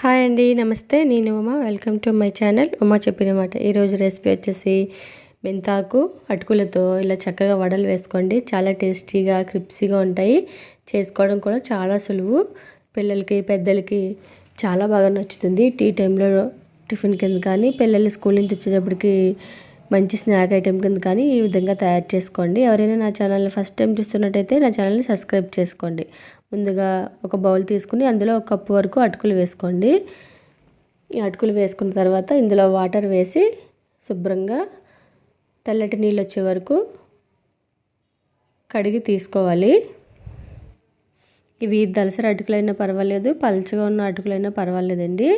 Hi అండి నమస్తే. నేను Uma. Welcome to my channel. Uma చెప్పిన మాట. ఈరోజు రెసిపీ వచ్చేసి మెంతాకు అటుకులతో ఇలా చక్కగా వడలు వేసుకోండి. చాలా టేస్టీగా క్రిప్సీగా ఉంటాయి. చేసుకోవడం కూడా చాలా సులువు. పిల్లలకి పెద్దలకి చాలా బాగా నచ్చుతుంది. టీ టైంలో టిఫిన్ కింద కానీ పిల్లలు స్కూల్ నుంచి వచ్చేటప్పటికి మంచి స్నాక్ ఐటెం కింద కానీ ఈ విధంగా తయారు చేసుకోండి. ఎవరైనా నా ఛానల్ని ఫస్ట్ టైం చూస్తున్నట్టయితే నా ఛానల్ని సబ్స్క్రైబ్ చేసుకోండి. ముందుగా ఒక బౌల్ తీసుకుని అందులో ఒక కప్పు వరకు అటుకులు వేసుకోండి. ఈ అటుకులు వేసుకున్న తర్వాత ఇందులో వాటర్ వేసి శుభ్రంగా తెల్లటి నీళ్ళు వచ్చే వరకు కడిగి తీసుకోవాలి. ఇవి దలసరి అటుకులైనా పర్వాలేదు పలుచగా ఉన్న అటుకులైనా పర్వాలేదండి.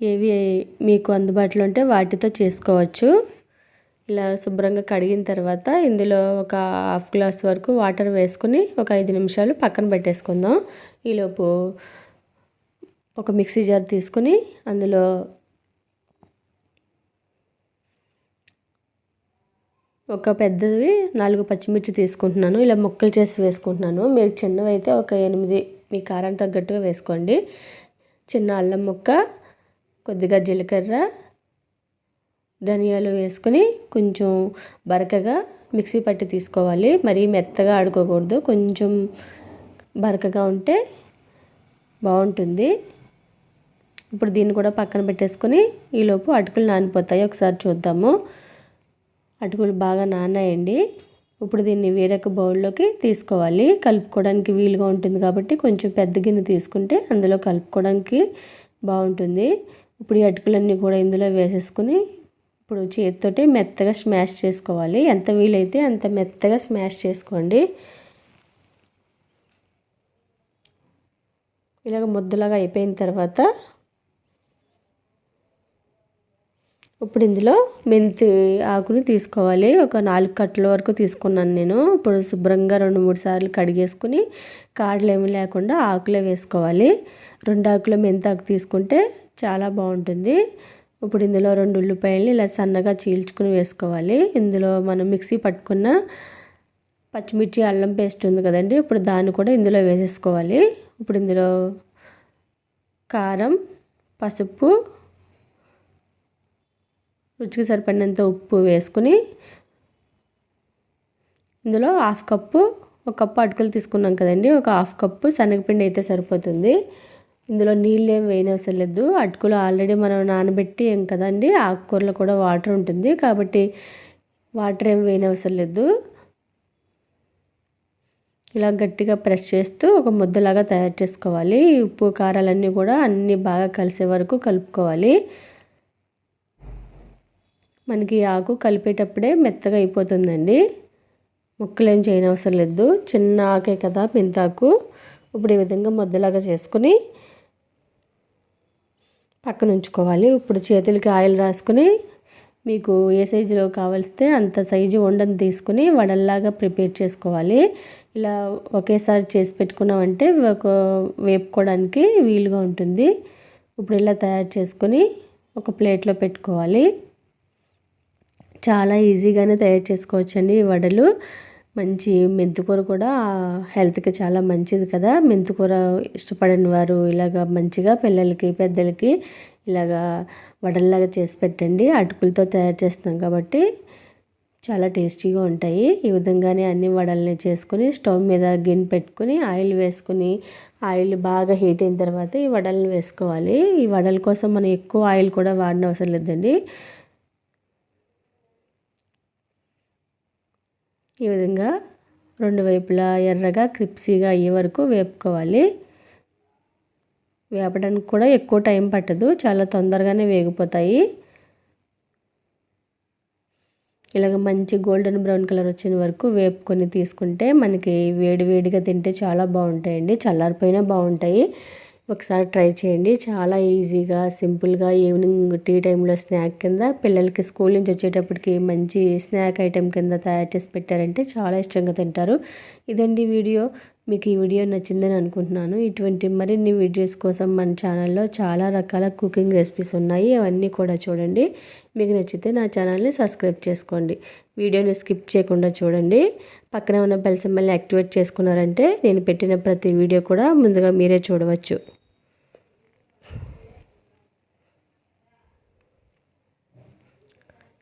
ఏవి మీకు అందుబాటులో ఉంటే వాటితో చేసుకోవచ్చు. ఇలా శుభ్రంగా కడిగిన తర్వాత ఇందులో ఒక హాఫ్ గ్లాస్ వరకు వాటర్ వేసుకుని ఒక ఐదు నిమిషాలు పక్కన పెట్టేసుకుందాం. ఈలోపు ఒక మిక్సీ జార్ తీసుకుని అందులో ఒక పెద్దవి నాలుగు పచ్చిమిర్చి తీసుకుంటున్నాను. ఇలా ముక్కలు చేసి వేసుకుంటున్నాను. మీరు చిన్నవి అయితే ఒక ఎనిమిది మీ కారానికి తగ్గట్టుగా వేసుకోండి. చిన్న అల్లం ముక్క కొద్దిగా జీలకర్ర ధనియాలు వేసుకొని కొంచెం బరకగా మిక్సీ పట్టి తీసుకోవాలి. మరీ మెత్తగా ఆడుకోకూడదు. కొంచెం బరకగా ఉంటే బాగుంటుంది. ఇప్పుడు దీన్ని కూడా పక్కన పెట్టేసుకొని ఈలోపు అటుకులు నానిపోతాయి. ఒకసారి చూద్దాము. అటుకులు బాగా నానాయండి ఇప్పుడు దీన్ని వేరొక బౌల్లోకి తీసుకోవాలి. కలుపుకోవడానికి వీలుగా ఉంటుంది కాబట్టి కొంచెం పెద్ద గిన్నె తీసుకుంటే అందులో కలుపుకోవడానికి బాగుంటుంది. ఇప్పుడు ఈ అటుకులన్నీ కూడా ఇందులో వేసేసుకుని ఇప్పుడు చేతితోటి మెత్తగా స్మాష్ చేసుకోవాలి. ఎంత వీలైతే అంత మెత్తగా స్మాష్ చేసుకోండి. ఇలాగ ముద్దలాగా అయిపోయిన తర్వాత ఇప్పుడు ఇందులో మెంతి ఆకుని తీసుకోవాలి. ఒక నాలుగు కట్టల వరకు తీసుకున్నాను నేను. ఇప్పుడు శుభ్రంగా రెండు మూడు సార్లు కడిగేసుకుని కాడలు ఏమి లేకుండా ఆకులే వేసుకోవాలి. రెండు ఆకుల మెంతాకు తీసుకుంటే చాలా బాగుంటుంది. ఇప్పుడు ఇందులో రెండు ఉల్లిపాయలు ఇలా సన్నగా చీల్చుకుని వేసుకోవాలి. ఇందులో మనం మిక్సీ పట్టుకున్న పచ్చిమిర్చి అల్లం పేస్ట్ ఉంది కదండి ఇప్పుడు దాన్ని కూడా ఇందులో వేసేసుకోవాలి. ఇప్పుడు ఇందులో కారం పసుపు రుచికి సరిపడినంత ఉప్పు వేసుకుని ఇందులో హాఫ్ కప్పు ఒక కప్పు అటుకులు తీసుకున్నాం కదండి ఒక హాఫ్ కప్పు శనగపిండి అయితే సరిపోతుంది. ఇందులో నీళ్ళు ఏం వేయనవసరం లేదు. అటుకులు ఆల్రెడీ మనం నానబెట్టి ఏం కదండి ఆకుకూరలో కూడా వాటర్ ఉంటుంది. కాబట్టి వాటర్ ఏం వేయనవసరం లేదు. ఇలా గట్టిగా ప్రెస్ చేస్తూ ఒక ముద్దలాగా తయారు చేసుకోవాలి. ఉప్పు కారాలన్నీ కూడా అన్నీ బాగా కలిసే వరకు కలుపుకోవాలి. మనకి ఆకు కలిపేటప్పుడే మెత్తగా అయిపోతుందండి. ముక్కలు ఏం చేయనవసరం లేదు. చిన్న ఆకే కదా మెంతాకు ఇప్పుడు ఈ విధంగా ముద్దలాగా చేసుకుని పక్కన ఉంచుకోవాలి ఇప్పుడు చేతులకి ఆయిల్ రాసుకుని మీకు ఏ సైజులో కావలిస్తే అంత సైజు వండని తీసుకుని వడల్లాగా ప్రిపేర్ చేసుకోవాలి. ఇలా ఒకేసారి చేసి పెట్టుకున్నామంటే ఒక వేపుకోవడానికి వీలుగా ఉంటుంది. ఇప్పుడు ఇలా తయారు చేసుకొని ఒక ప్లేట్లో పెట్టుకోవాలి. చాలా ఈజీగానే తయారు చేసుకోవచ్చండి ఈ వడలు. మంచి మెంతికూర కూడా హెల్త్కి చాలా మంచిది కదా. మెంతికూర ఇష్టపడని వారు ఇలాగ మంచిగా పిల్లలకి పెద్దలకి ఇలాగా వడల్లాగా చేసి పెట్టండి. అటుకులతో తయారు చేస్తాం కాబట్టి చాలా టేస్టీగా ఉంటాయి. ఈ విధంగానే అన్ని వడల్ని చేసుకుని స్టవ్ మీద గిన్నె పెట్టుకుని ఆయిల్ వేసుకుని ఆయిల్ బాగా హీట్ అయిన తర్వాత ఈ వడలను వేసుకోవాలి. ఈ వడల కోసం మనం ఎక్కువ ఆయిల్ కూడా వాడిన అవసరం లేదండి. ఈ విధంగా రెండు వైపులా ఎర్రగా క్రిప్సీగా అయ్యే వరకు వేపుకోవాలి. వేపడానికి కూడా ఎక్కువ టైం పట్టదు చాలా తొందరగానే వేగిపోతాయి. ఇలాగ మంచి గోల్డెన్ బ్రౌన్ కలర్ వచ్చిన వరకు వేపుకొని తీసుకుంటే మనకి వేడి వేడిగా తింటే చాలా బాగుంటాయండి చల్లారిపోయినా బాగుంటాయి. ఒకసారి ట్రై చేయండి. చాలా ఈజీగా సింపుల్గా ఈవినింగ్ టీ టైంలో స్నాక్ కింద పిల్లలకి స్కూల్ నుంచి వచ్చేటప్పటికి మంచి స్నాక్ ఐటెం కింద తయారు చేసి పెట్టారంటే చాలా ఇష్టంగా తింటారు. ఇదండి వీడియో. మీకు ఈ వీడియో నచ్చిందని అనుకుంటున్నాను. ఇటువంటి మరిన్ని వీడియోస్ కోసం మన ఛానల్లో చాలా రకాల కుకింగ్ రెసిపీస్ ఉన్నాయి. అవన్నీ కూడా చూడండి. మీకు నచ్చితే నా ఛానల్ని సబ్స్క్రైబ్ చేసుకోండి. వీడియోని స్కిప్ చేయకుండా చూడండి. పక్కన ఉన్న బెల్ సింబల్ని యాక్టివేట్ చేసుకున్నారంటే నేను పెట్టిన ప్రతి వీడియో కూడా ముందుగా మీరే చూడవచ్చు.